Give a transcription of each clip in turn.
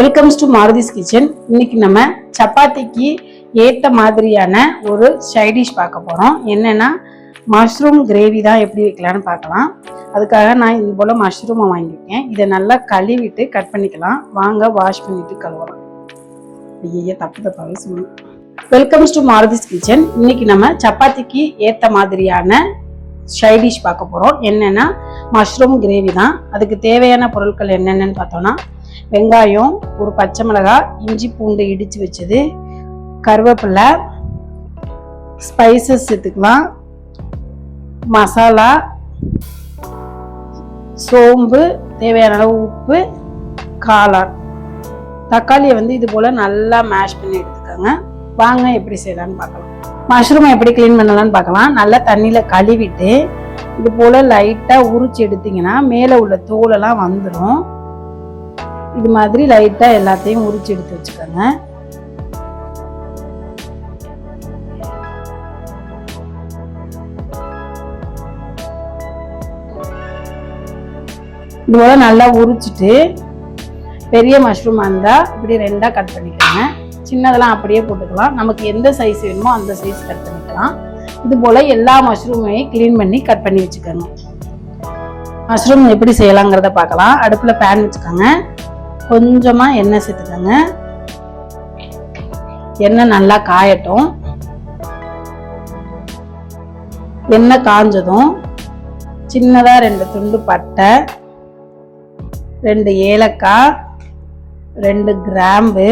Welcomes to மாருதிஸ் kitchen இன்னைக்கு நம்ம சப்பாத்திக்கு ஏற்ற மாதிரியான ஒரு சைடிஷ் பார்க்க போகிறோம் என்னென்னா மஷ்ரூம் கிரேவி தான் எப்படி வைக்கலான்னு பார்க்கலாம். அதுக்காக நான் இது போல் மஷ்ரூமை வாங்கியிருக்கேன். இதை நல்லா கழுவிட்டு கட் பண்ணிக்கலாம். வாங்க வாஷ் பண்ணிட்டு கழுவலாம். ஐயா தப்பு தப்பாக சொல்லணும் வெல்கம்ஸ் டு மாருதிஸ் கிச்சன் இன்னைக்கு நம்ம சப்பாத்திக்கு ஏற்ற மாதிரியான சைடிஷ் பார்க்க போகிறோம் என்னென்னா மஷ்ரூம் கிரேவி தான். அதுக்கு தேவையான பொருட்கள் என்னென்னு பார்த்தோன்னா வெங்காயம் ஒரு பச்சை மிளகாய் இஞ்சி பூண்டு இடித்து வச்சது கருவேப்பிலை ஸ்பைசஸ் சேர்த்துக்கலாம் மசாலா சோம்பு தேவையான அளவு உப்பு காளான். தக்காளியை வந்து இது போல் நல்லா மேஷ் பண்ணி எடுத்துக்கோங்க. வாங்க எப்படி செய்யலாம்னு பார்க்கலாம். மஷ்ரூமை எப்படி க்ளீன் பண்ணலான்னு பார்க்கலாம். நல்லா தண்ணியில் கழுவிட்டு இது போல் லைட்டாக உரிச்சு எடுத்திங்கன்னா மேலே உள்ள தோலெல்லாம் வந்துடும் இது மாதிரி லைட்டாக எல்லாத்தையும் உரிச்சு எடுத்து வச்சுக்கோங்க. இது போல நல்லா உரிச்சிட்டு பெரிய மஷ்ரூமாக இருந்தால் இப்படி ரெண்டாக கட் பண்ணிக்கோங்க. சின்னதெல்லாம் அப்படியே போட்டுக்கலாம். நமக்கு எந்த சைஸ் வேணுமோ அந்த சைஸ் கட் பண்ணிக்கலாம். இது போல் எல்லா மஷ்ரூமையும் க்ளீன் பண்ணி கட் பண்ணி வச்சுக்கோங்க. மஷ்ரூம் எப்படி செய்யலாங்கிறத பார்க்கலாம். அடுப்பில் பேன் வச்சுக்கோங்க. கொஞ்சமாக எண்ணெய் சேர்த்துக்கோங்க. எண்ணெய் நல்லா காயட்டும். எண்ணெய் காஞ்சதும் சின்னதாக ரெண்டு துண்டு பட்டை ரெண்டு ஏலக்காய் ரெண்டு கிராம்பு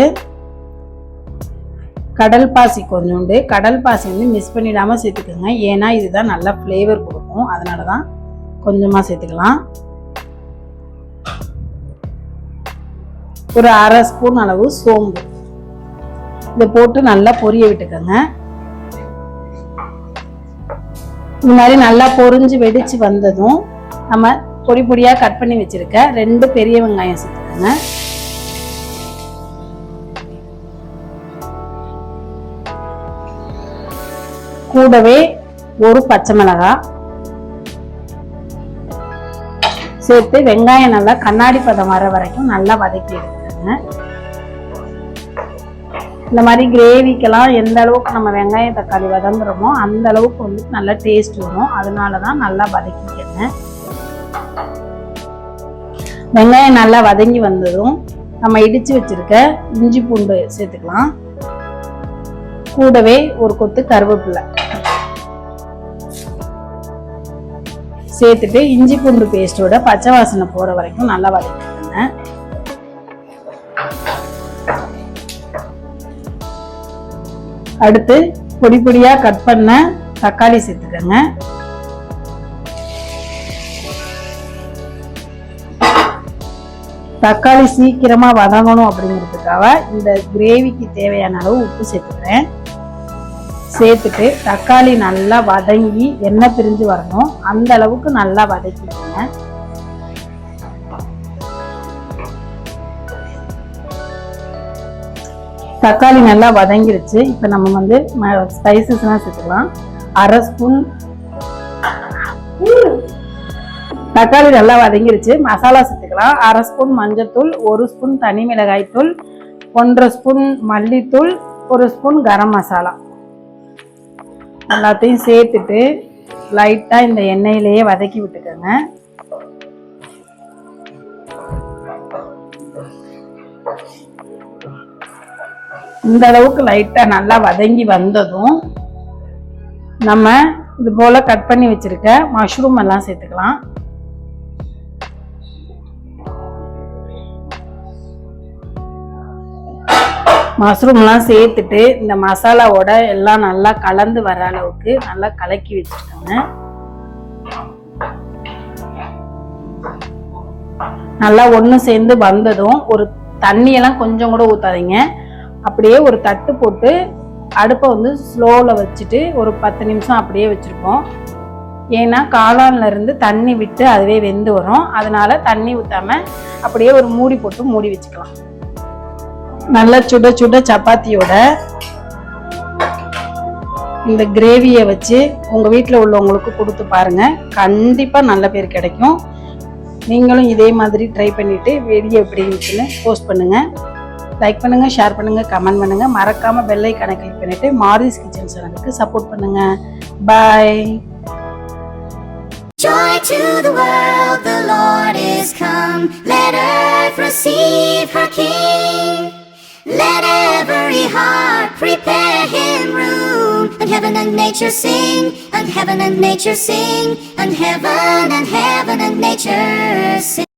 கடல் பாசி கொஞ்சோண்டு. கடல் பாசி வந்து மிஸ் பண்ணிடாமல் சேர்த்துக்கோங்க. ஏன்னா இதுதான் நல்லா ஃப்ளேவர் கொடுக்கும். அதனால தான் கொஞ்சமாக சேர்த்துக்கலாம். ஒரு அரை ஸ்பூன் அளவு சோம்பு. இதை போட்டு நல்லா பொரிய விட்டுக்கோங்க. இந்த மாதிரி நல்லா பொரிஞ்சு வெடிச்சு வந்ததும் நம்ம பொடி பொடியா கட் பண்ணி வச்சிருக்க ரெண்டு பெரிய வெங்காயம் சேர்த்துக்கோங்க. கூடவே ஒரு பச்சை மிளகாய் சேர்த்து வெங்காயம் நல்லா கண்ணாடி பதம் வர வரைக்கும் நல்லா வதக்கி எடுத்துக்கோங்க. இந்த மாதிரி கிரேவிக்கெல்லாம் எந்த அளவுக்கு நம்ம வெங்காயம் தக்காளி வதங்குறோமோ அந்த அளவுக்கு வந்து நல்லா டேஸ்ட் வரும். அதனால தான் நல்லா வதக்கிக்கோங்க. வெங்காயம் நல்லா வதங்கி வந்ததும் நம்ம இடித்து வச்சிருக்க இஞ்சி பூண்டு சேர்த்துக்கலாம். கூடவே ஒரு கொத்து கருவேப்பிலை. சேர்த்துட்டு இஞ்சி பூண்டு பேஸ்டோட பச்சை வாசனை போகிற வரைக்கும் நல்லா வதக்கிக்கோங்க. அடுத்து பொடி பொடியா கட் பண்ண தக்காளி சேர்த்துக்கோங்க. தக்காளி சீக்கிரமா வதங்கணும் அப்படிங்கிறதுக்காக இந்த கிரேவிக்கு தேவையான அளவு உப்பு சேர்த்துக்கிறேன். சேர்த்துட்டு தக்காளி நல்லா வதங்கி எண்ணெய் பிரிஞ்சு வரணும். அந்த அளவுக்கு நல்லா வதக்கிக்கோங்க. தக்காளி நல்லா வதங்கிருச்சு. இப்போ நம்ம வந்து ஸ்பைசஸ்லாம் சேர்த்துக்கலாம். அரை ஸ்பூன். தக்காளி நல்லா வதங்கிருச்சு. மசாலா சேர்த்துக்கலாம். அரை ஸ்பூன் மஞ்சத்தூள் ஒரு ஸ்பூன் தனி மிளகாய் தூள் ஒன்றரை ஸ்பூன் மல்லித்தூள் ஒரு ஸ்பூன் கரம் மசாலா. எல்லாத்தையும் சேர்த்துட்டு லைட்டாக இந்த எண்ணெயிலேயே வதக்கி விட்டுக்கோங்க. இந்த அளவுக்கு லைட்டாக நல்லா வதங்கி வந்ததும் நம்ம இது போல் கட் பண்ணி வச்சுருக்க மஷ்ரூம் எல்லாம் சேர்த்துக்கலாம். மஷ்ரூம்லாம் சேர்த்துட்டு இந்த மசாலாவோட எல்லாம் நல்லா கலந்து வர அளவுக்கு நல்லா கலக்கி வச்சுருக்கோங்க நல்லா ஒன்று சேர்ந்து வந்ததும் ஒரு தண்ணியெல்லாம் கொஞ்சம் கூட ஊற்றாதீங்க அப்படியே ஒரு தட்டு போட்டு அடுப்பை வந்து ஸ்லோவில் வச்சுட்டு ஒரு பத்து நிமிஷம் அப்படியே வச்சுருப்போம். ஏன்னா காளான்லேருந்து தண்ணி விட்டு அதுவே வெந்து வரும். அதனால தண்ணி ஊற்றாம அப்படியே ஒரு மூடி போட்டு மூடி வச்சுக்கலாம். நல்லா சுட சுட சப்பாத்தியோட இந்த கிரேவியை வச்சு உங்கள் வீட்டில் உள்ளவங்களுக்கு கொடுத்து பாருங்கள் கண்டிப்பாக நல்ல பேர் கிடைக்கும். நீங்களும் இதே மாதிரி ட்ரை பண்ணிவிட்டு வீடியோ எப்படி இருந்துச்சுன்னு போஸ்ட் பண்ணுங்கள் லைக் பண்ணுங்கள் ஷேர் பண்ணுங்கள் கமெண்ட் பண்ணுங்கள் மறக்காம பெல்லை கணக்கு கிளிக் பண்ணிவிட்டு மாரிஸ் கிச்சன் சேனலுக்கு சப்போர்ட் பண்ணுங்கள் பாய் Joy to the world, the Lord is come. Let earth receive her King. Let every heart prepare him room. And heaven and nature sing, and heaven and nature sing, and heaven and heaven and nature sing.